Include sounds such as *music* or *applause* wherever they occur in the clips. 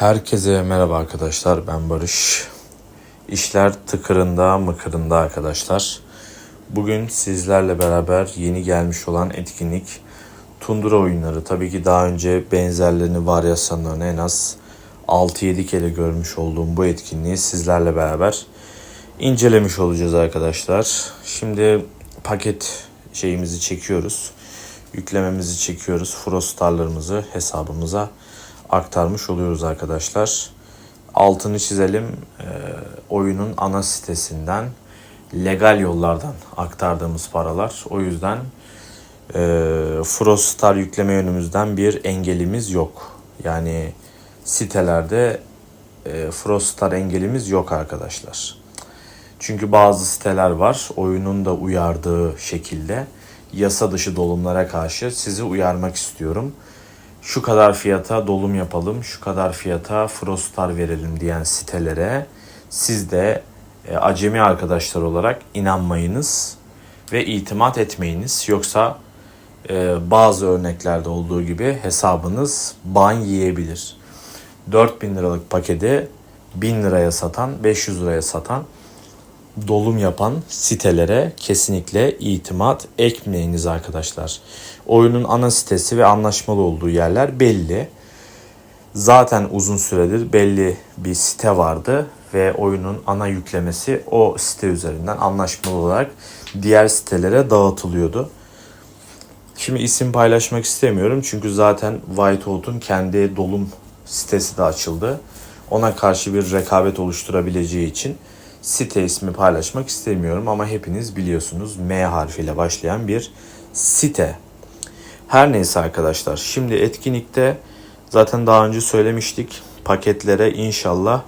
Herkese merhaba arkadaşlar ben Barış. İşler tıkırında mıkırında arkadaşlar. Bugün sizlerle beraber yeni gelmiş olan etkinlik Tundura oyunları. Tabii ki daha önce benzerlerini, varyasyonlarını en az 6-7 kere görmüş olduğum bu etkinliği sizlerle beraber incelemiş olacağız arkadaşlar. Şimdi paket şeyimizi çekiyoruz. Yüklememizi çekiyoruz. Frostarlarımızı hesabımıza aktarmış oluyoruz arkadaşlar. Altını çizelim. Ee, oyunun ana sitesinden legal yollardan aktardığımız paralar. O yüzden e, Frostar yükleme yönümüzden bir engelimiz yok. Yani sitelerde e, Frostar engelimiz yok arkadaşlar. Çünkü bazı siteler var oyunun da uyardığı şekilde yasa dışı dolumlara karşı sizi uyarmak istiyorum. Şu kadar fiyata dolum yapalım, şu kadar fiyata Frostar verelim diyen sitelere siz de e, acemi arkadaşlar olarak inanmayınız ve itimat etmeyiniz. Yoksa e, bazı örneklerde olduğu gibi hesabınız ban yiyebilir. 4000 liralık paketi 1000 liraya satan, 500 liraya satan dolum yapan sitelere kesinlikle itimat etmeyiniz arkadaşlar. Oyunun ana sitesi ve anlaşmalı olduğu yerler belli. Zaten uzun süredir belli bir site vardı ve oyunun ana yüklemesi o site üzerinden anlaşmalı olarak diğer sitelere dağıtılıyordu. Şimdi isim paylaşmak istemiyorum çünkü zaten Whiteout'un kendi dolum sitesi de açıldı. Ona karşı bir rekabet oluşturabileceği için site ismi paylaşmak istemiyorum ama hepiniz biliyorsunuz M harfiyle başlayan bir site. Her neyse arkadaşlar şimdi etkinlikte zaten daha önce söylemiştik paketlere inşallah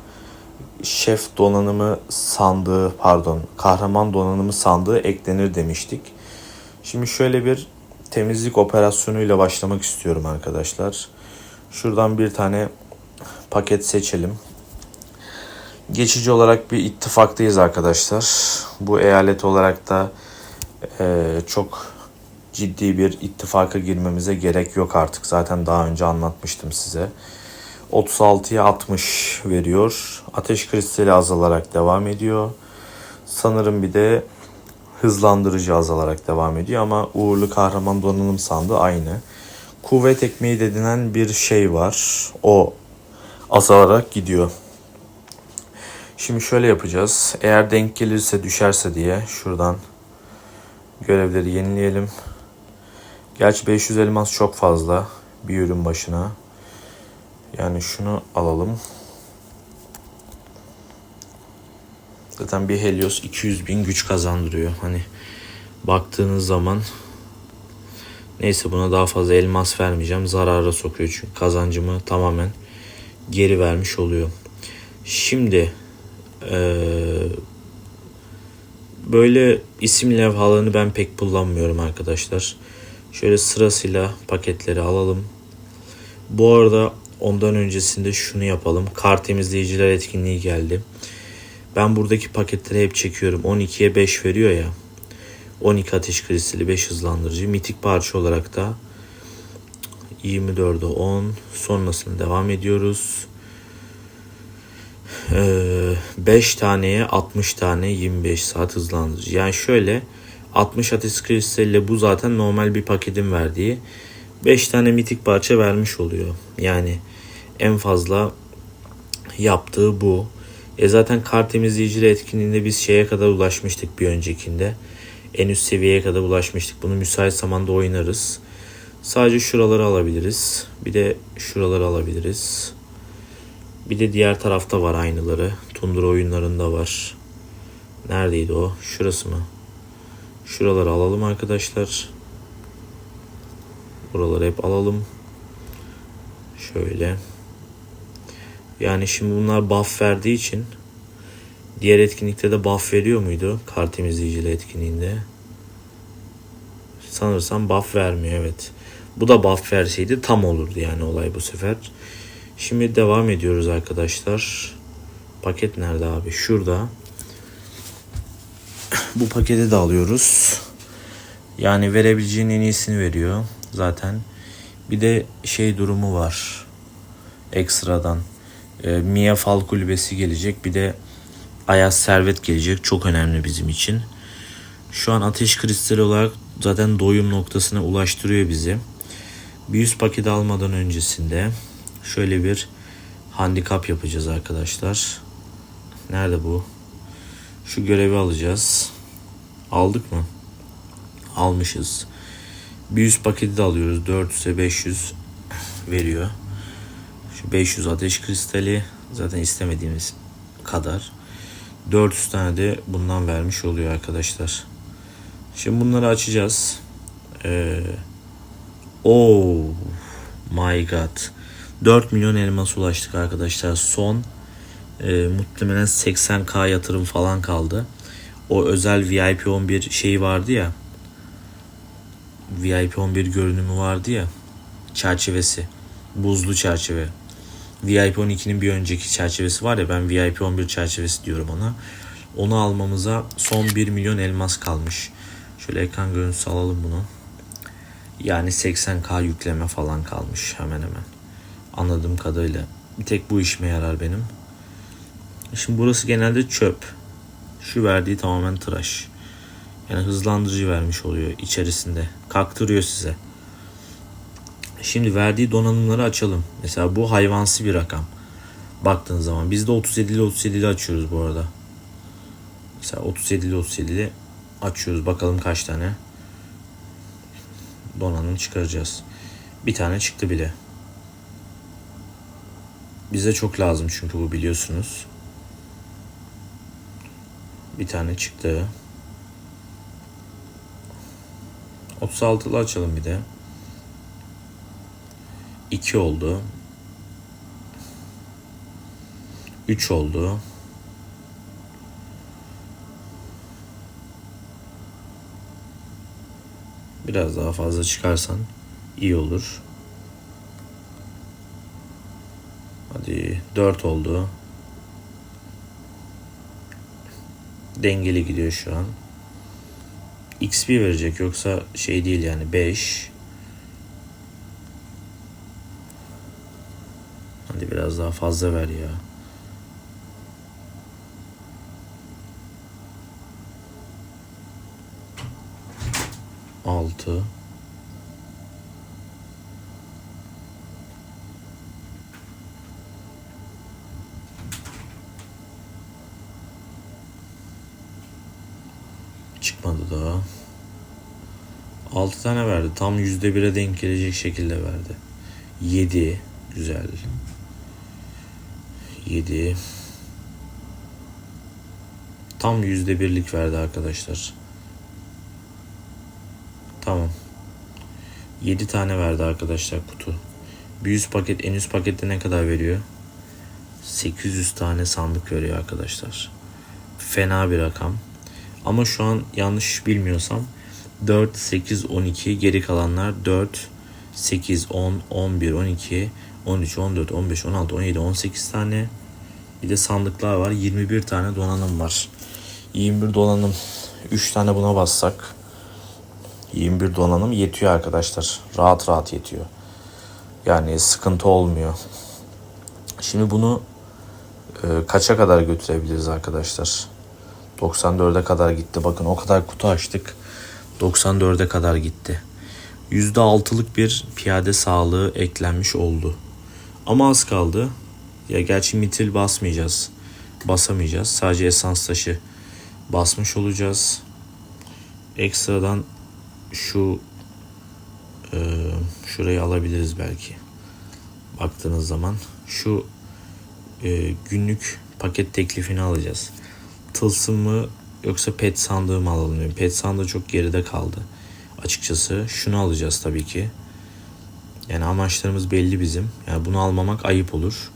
şef donanımı sandığı pardon kahraman donanımı sandığı eklenir demiştik. Şimdi şöyle bir temizlik operasyonuyla başlamak istiyorum arkadaşlar. Şuradan bir tane paket seçelim. Geçici olarak bir ittifaktayız arkadaşlar. Bu eyalet olarak da e, çok ciddi bir ittifaka girmemize gerek yok artık. Zaten daha önce anlatmıştım size. 36'ya 60 veriyor. Ateş kristali azalarak devam ediyor. Sanırım bir de hızlandırıcı azalarak devam ediyor ama uğurlu kahraman donanım sandığı aynı. Kuvvet ekmeği dediğinden bir şey var. O azalarak gidiyor. Şimdi şöyle yapacağız. Eğer denk gelirse düşerse diye şuradan görevleri yenileyelim. Gerçi 500 elmas çok fazla bir ürün başına. Yani şunu alalım. Zaten bir Helios 200 bin güç kazandırıyor. Hani baktığınız zaman neyse buna daha fazla elmas vermeyeceğim. Zarara sokuyor çünkü kazancımı tamamen geri vermiş oluyor. Şimdi ee, böyle isim levhalarını ben pek kullanmıyorum arkadaşlar. Şöyle sırasıyla paketleri alalım. Bu arada ondan öncesinde şunu yapalım. Kart temizleyiciler etkinliği geldi. Ben buradaki paketleri hep çekiyorum. 12'ye 5 veriyor ya. 12 ateş kristali 5 hızlandırıcı. Mitik parça olarak da 24'e 10 sonrasında devam ediyoruz. 5 taneye 60 tane 25 saat hızlandırıcı. Yani şöyle 60 ateş kristaliyle bu zaten normal bir paketin verdiği 5 tane mitik parça vermiş oluyor. Yani en fazla yaptığı bu. E zaten kart temizleyiciyle etkinliğinde biz şeye kadar ulaşmıştık bir öncekinde. En üst seviyeye kadar ulaşmıştık. Bunu müsait zamanda oynarız. Sadece şuraları alabiliriz. Bir de şuraları alabiliriz. Bir de diğer tarafta var aynıları. Tundra oyunlarında var. Neredeydi o? Şurası mı? Şuraları alalım arkadaşlar. Buraları hep alalım. Şöyle. Yani şimdi bunlar buff verdiği için diğer etkinlikte de buff veriyor muydu? Kart temizleyicili etkinliğinde. Sanırsam buff vermiyor evet. Bu da buff verseydi tam olurdu yani olay bu sefer. Şimdi devam ediyoruz arkadaşlar. Paket nerede abi? Şurada. *clears throat* Bu paketi de alıyoruz. Yani verebileceğin en iyisini veriyor zaten. Bir de şey durumu var. Ekstradan. e, Mia Fal kulübesi gelecek. Bir de Ayaz Servet gelecek. Çok önemli bizim için. Şu an ateş kristali olarak zaten doyum noktasına ulaştırıyor bizi. Bir yüz paket almadan öncesinde şöyle bir handikap yapacağız arkadaşlar. Nerede bu? Şu görevi alacağız. Aldık mı? Almışız. Bir yüz paketi de alıyoruz. 400'e 500 veriyor. Şu 500 ateş kristali zaten istemediğimiz kadar. 400 tane de bundan vermiş oluyor arkadaşlar. Şimdi bunları açacağız. Ee, oh my god. 4 milyon elmas ulaştık arkadaşlar. Son e, muhtemelen 80k yatırım falan kaldı. O özel VIP 11 şeyi vardı ya. VIP 11 görünümü vardı ya. Çerçevesi. Buzlu çerçeve. VIP 12'nin bir önceki çerçevesi var ya ben VIP 11 çerçevesi diyorum ona. Onu almamıza son 1 milyon elmas kalmış. Şöyle ekran görüntüsü alalım bunu. Yani 80k yükleme falan kalmış hemen hemen. Anladığım kadarıyla. Bir tek bu işime yarar benim. Şimdi burası genelde çöp. Şu verdiği tamamen tıraş. Yani hızlandırıcı vermiş oluyor içerisinde. Kaktırıyor size. Şimdi verdiği donanımları açalım. Mesela bu hayvansı bir rakam. Baktığınız zaman. Biz de 37'li 37'li açıyoruz bu arada. Mesela 37'li 37'li açıyoruz. Bakalım kaç tane donanım çıkaracağız. Bir tane çıktı bile. Bize çok lazım çünkü bu biliyorsunuz. Bir tane çıktı. 36'lı açalım bir de. 2 oldu. 3 oldu. Biraz daha fazla çıkarsan iyi olur. Hadi 4 oldu. Dengeli gidiyor şu an. XP verecek yoksa şey değil yani 5. Hadi biraz daha fazla ver ya. Altı. Çıkmadı daha. 6 tane verdi. Tam %1'e denk gelecek şekilde verdi. 7. Güzel. 7. Tam %1'lik verdi arkadaşlar. Tamam. 7 tane verdi arkadaşlar kutu. Bir 100 paket en üst pakette ne kadar veriyor? 800 tane sandık veriyor arkadaşlar. Fena bir rakam. Ama şu an yanlış bilmiyorsam 4, 8, 12 geri kalanlar 4, 8, 10, 11, 12, 13, 14, 15, 16, 17, 18 tane. Bir de sandıklar var. 21 tane donanım var. 21 donanım. 3 tane buna bassak. 21 donanım yetiyor arkadaşlar. Rahat rahat yetiyor. Yani sıkıntı olmuyor. Şimdi bunu e, kaça kadar götürebiliriz arkadaşlar? 94'e kadar gitti. Bakın o kadar kutu açtık. 94'e kadar gitti. %6'lık bir piyade sağlığı eklenmiş oldu. Ama az kaldı. Ya gerçi mitil basmayacağız. Basamayacağız. Sadece esans taşı basmış olacağız. Ekstradan şu e, şurayı alabiliriz belki. Baktığınız zaman şu e, günlük paket teklifini alacağız. Tılsım mı yoksa pet sandığı mı alalım diyorum. Pet sandığı çok geride kaldı. Açıkçası şunu alacağız tabii ki. Yani amaçlarımız belli bizim. Yani bunu almamak ayıp olur.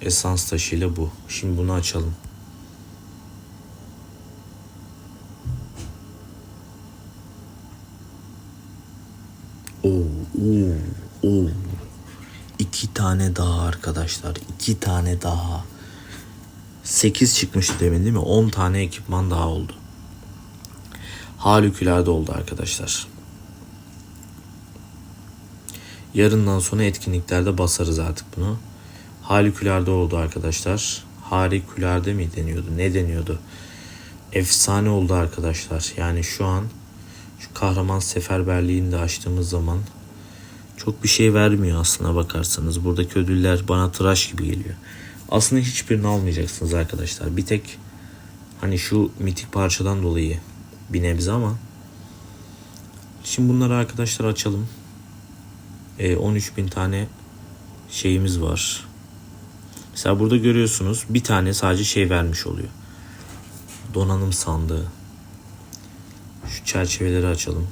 Esans taşıyla bu. Şimdi bunu açalım. Oo, oo, oo. İki tane daha arkadaşlar. iki tane daha. 8 çıkmıştı demin değil mi? 10 tane ekipman daha oldu. Harikulade oldu arkadaşlar. Yarından sonra etkinliklerde basarız artık bunu. harikulade oldu arkadaşlar. Harikulade mi deniyordu? Ne deniyordu? Efsane oldu arkadaşlar. Yani şu an şu kahraman seferberliğini de açtığımız zaman çok bir şey vermiyor aslına bakarsanız. Buradaki ödüller bana tıraş gibi geliyor. Aslında hiçbirini almayacaksınız arkadaşlar. Bir tek hani şu mitik parçadan dolayı bir nebze ama şimdi bunları arkadaşlar açalım. E, 13 bin tane şeyimiz var. Mesela burada görüyorsunuz bir tane sadece şey vermiş oluyor. Donanım sandığı. Şu çerçeveleri açalım.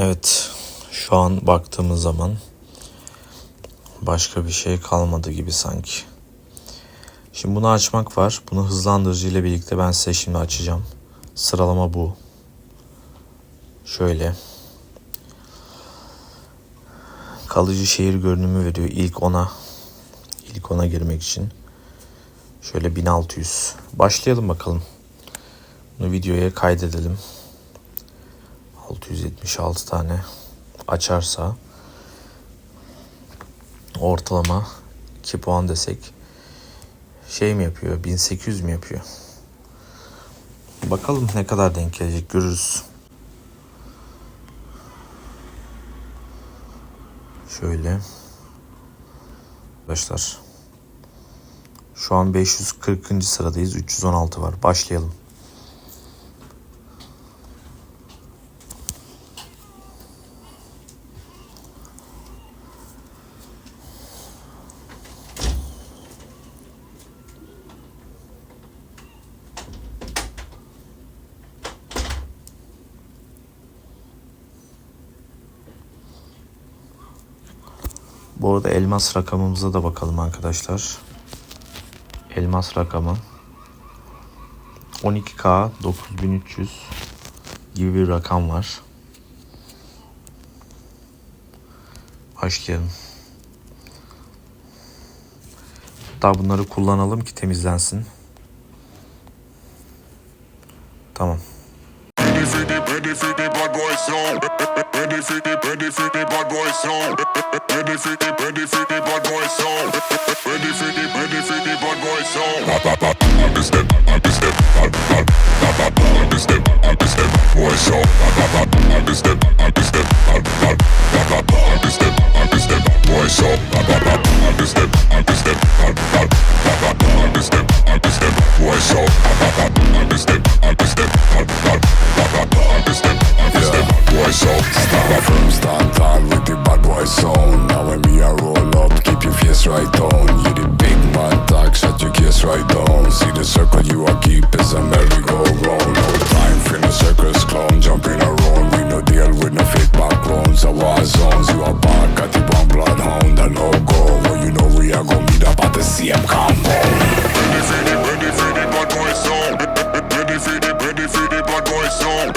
Evet, şu an baktığımız zaman başka bir şey kalmadı gibi sanki. Şimdi bunu açmak var. Bunu hızlandırıcı ile birlikte ben size şimdi açacağım. Sıralama bu. Şöyle. Kalıcı şehir görünümü veriyor ilk ona. İlk ona girmek için. Şöyle 1600. Başlayalım bakalım. Bunu videoya kaydedelim. 676 tane açarsa ortalama 2 puan desek şey mi yapıyor 1800 mi yapıyor? Bakalım ne kadar denk gelecek görürüz. Şöyle. Arkadaşlar şu an 540. sıradayız 316 var. Başlayalım Bu arada elmas rakamımıza da bakalım arkadaşlar. Elmas rakamı 12K 9300 gibi bir rakam var. Başlayalım. Hatta bunları kullanalım ki temizlensin. Tamam. Ready for the, ready for the bad boy song. Ready for the, ready for the bad boy sound. Ba ba ba, up the step, up the step, up up, ba ba ba, up the step, up the step, boy sound. Ba ba ba, up the step, up the step, up up, ba ba ba, up the step, up the step, boy sound. Ba ba ba, up the step, up the step, up up, ba ba ba, up the step, up the step, boy sound. Ba ba ba, up the step, up the step, up up, ba ba ba, up the step, up the step, boy sound. Start from start, start with the boy song. Now when we are roll up, keep your face right on. You the big man talk, shut your case right down. See the circle you are keep is a merry-go-round. No time for the circus clown jumping around. We no deal with no fake backgrounds. Our war zones, you are back at the bomb bloodhound. And no go, well you know we are gonna meet up at the same compound. Ready for the, ready for the bad boy song. Ready for the, ready bad boy song.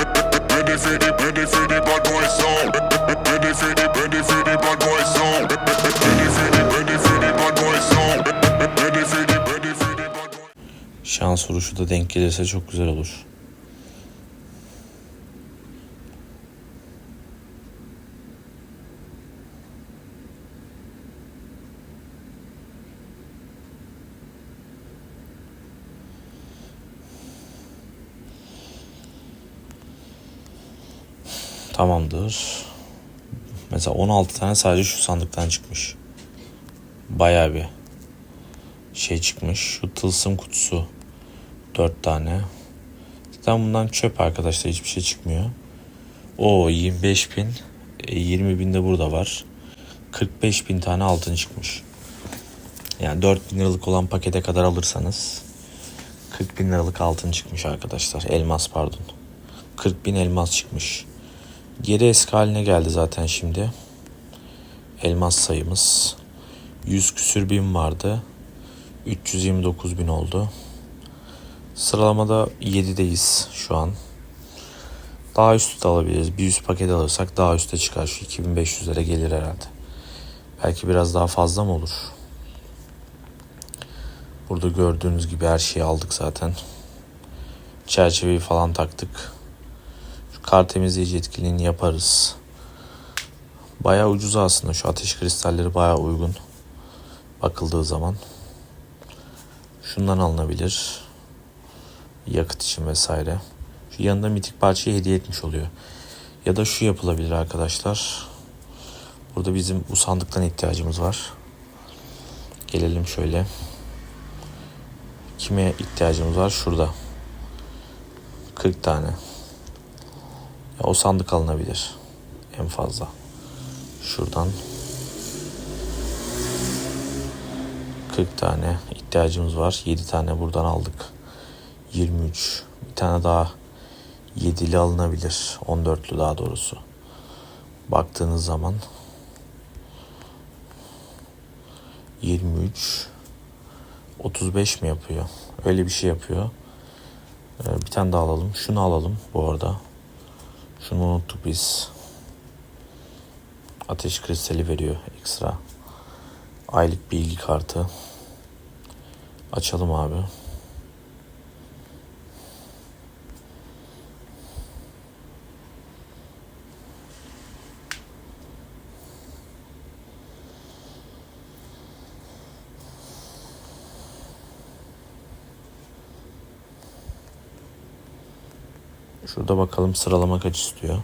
Ready for the, ready bad boy song. Ready for the, ready for the Şans vuruşu da denk gelirse çok güzel olur. Tamamdır. Mesela 16 tane sadece şu sandıktan çıkmış. Bayağı bir şey çıkmış. Şu tılsım kutusu 4 tane. Zaten bundan çöp arkadaşlar hiçbir şey çıkmıyor. O 25 bin. E, 20 bin de burada var. 45 bin tane altın çıkmış. Yani 4 bin liralık olan pakete kadar alırsanız 40 bin liralık altın çıkmış arkadaşlar. Elmas pardon. 40 bin elmas çıkmış. Geri eski haline geldi zaten şimdi. Elmas sayımız. 100 küsür bin vardı. 329 bin oldu. Sıralamada 7'deyiz şu an. Daha üstü de alabiliriz. Bir üst paket alırsak daha üste çıkar. Şu 2500'lere gelir herhalde. Belki biraz daha fazla mı olur? Burada gördüğünüz gibi her şeyi aldık zaten. Çerçeveyi falan taktık. Şu kar temizleyici etkinliğini yaparız. Bayağı ucuz aslında. Şu ateş kristalleri bayağı uygun. Bakıldığı zaman. Şundan alınabilir. Yakıt için vesaire. Şu yanında mitik parçayı hediye etmiş oluyor. Ya da şu yapılabilir arkadaşlar. Burada bizim bu sandıktan ihtiyacımız var. Gelelim şöyle. Kime ihtiyacımız var? Şurada. 40 tane. Ya o sandık alınabilir. En fazla. Şuradan 40 tane ihtiyacımız var. 7 tane buradan aldık. 23. Bir tane daha 7'li alınabilir. 14'lü daha doğrusu. Baktığınız zaman 23 35 mi yapıyor? Öyle bir şey yapıyor. Ee, bir tane daha alalım. Şunu alalım bu arada. Şunu unuttuk biz. Ateş kristali veriyor ekstra. Aylık bilgi kartı. Açalım abi. Şurada bakalım sıralama kaç istiyor.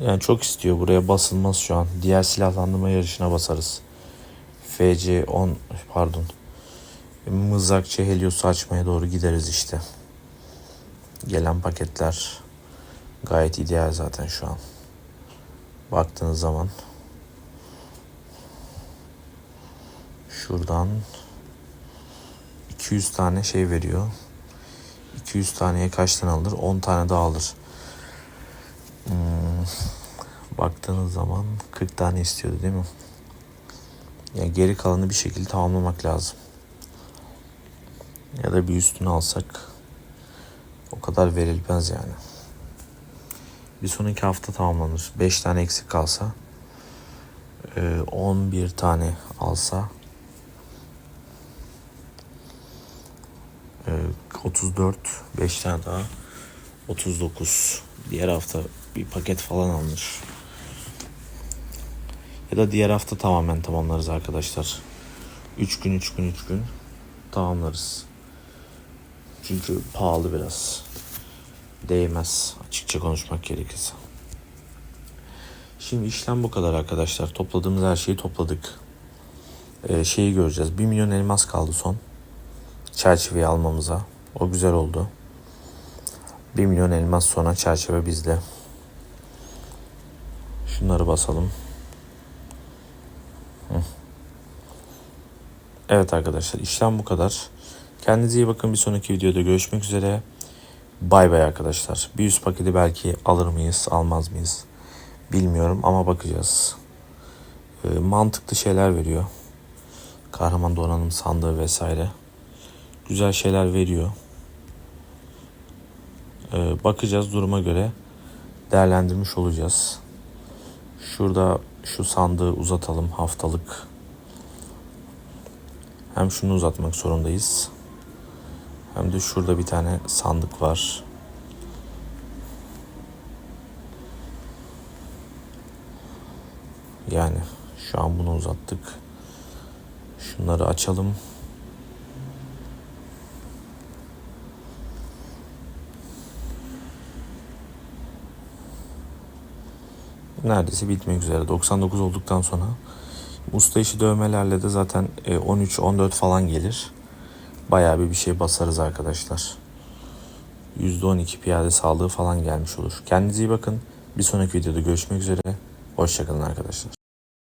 Yani çok istiyor. Buraya basılmaz şu an. Diğer silahlandırma yarışına basarız. FC 10 pardon. Mızrakçı Helios'u açmaya doğru gideriz işte. Gelen paketler gayet ideal zaten şu an. Baktığınız zaman şuradan 200 tane şey veriyor. 200 taneye kaç tane alır? 10 tane daha alır. Hmm, baktığınız zaman 40 tane istiyordu değil mi? Yani geri kalanı bir şekilde tamamlamak lazım. Ya da bir üstünü alsak o kadar verilmez yani. Bir sonraki hafta tamamlanır. 5 tane eksik kalsa 11 tane alsa 34 5 tane daha 39 diğer hafta bir paket falan alınır. Ya da diğer hafta tamamen tamamlarız arkadaşlar. 3 gün 3 gün 3 gün tamamlarız. Çünkü pahalı biraz. Değmez açıkça konuşmak gerekirse. Şimdi işlem bu kadar arkadaşlar. Topladığımız her şeyi topladık. Ee, şeyi göreceğiz. 1 milyon elmas kaldı son. Çerçeveyi almamıza. O güzel oldu. 1 milyon elmas sonra çerçeve bizde. Şunları basalım. Evet arkadaşlar işlem bu kadar. Kendinize iyi bakın. Bir sonraki videoda görüşmek üzere. Bay bay arkadaşlar. Bir üst paketi belki alır mıyız, almaz mıyız? Bilmiyorum ama bakacağız. Ee, mantıklı şeyler veriyor. Kahraman donanım sandığı vesaire. Güzel şeyler veriyor. Ee, bakacağız duruma göre değerlendirmiş olacağız. Şurada şu sandığı uzatalım haftalık. Hem şunu uzatmak zorundayız. Hem de şurada bir tane sandık var. Yani şu an bunu uzattık. Şunları açalım. Neredeyse bitmek üzere. 99 olduktan sonra usta işi dövmelerle de zaten 13-14 falan gelir. Bayağı bir bir şey basarız arkadaşlar. %12 piyade sağlığı falan gelmiş olur. Kendinize iyi bakın. Bir sonraki videoda görüşmek üzere. Hoşçakalın arkadaşlar.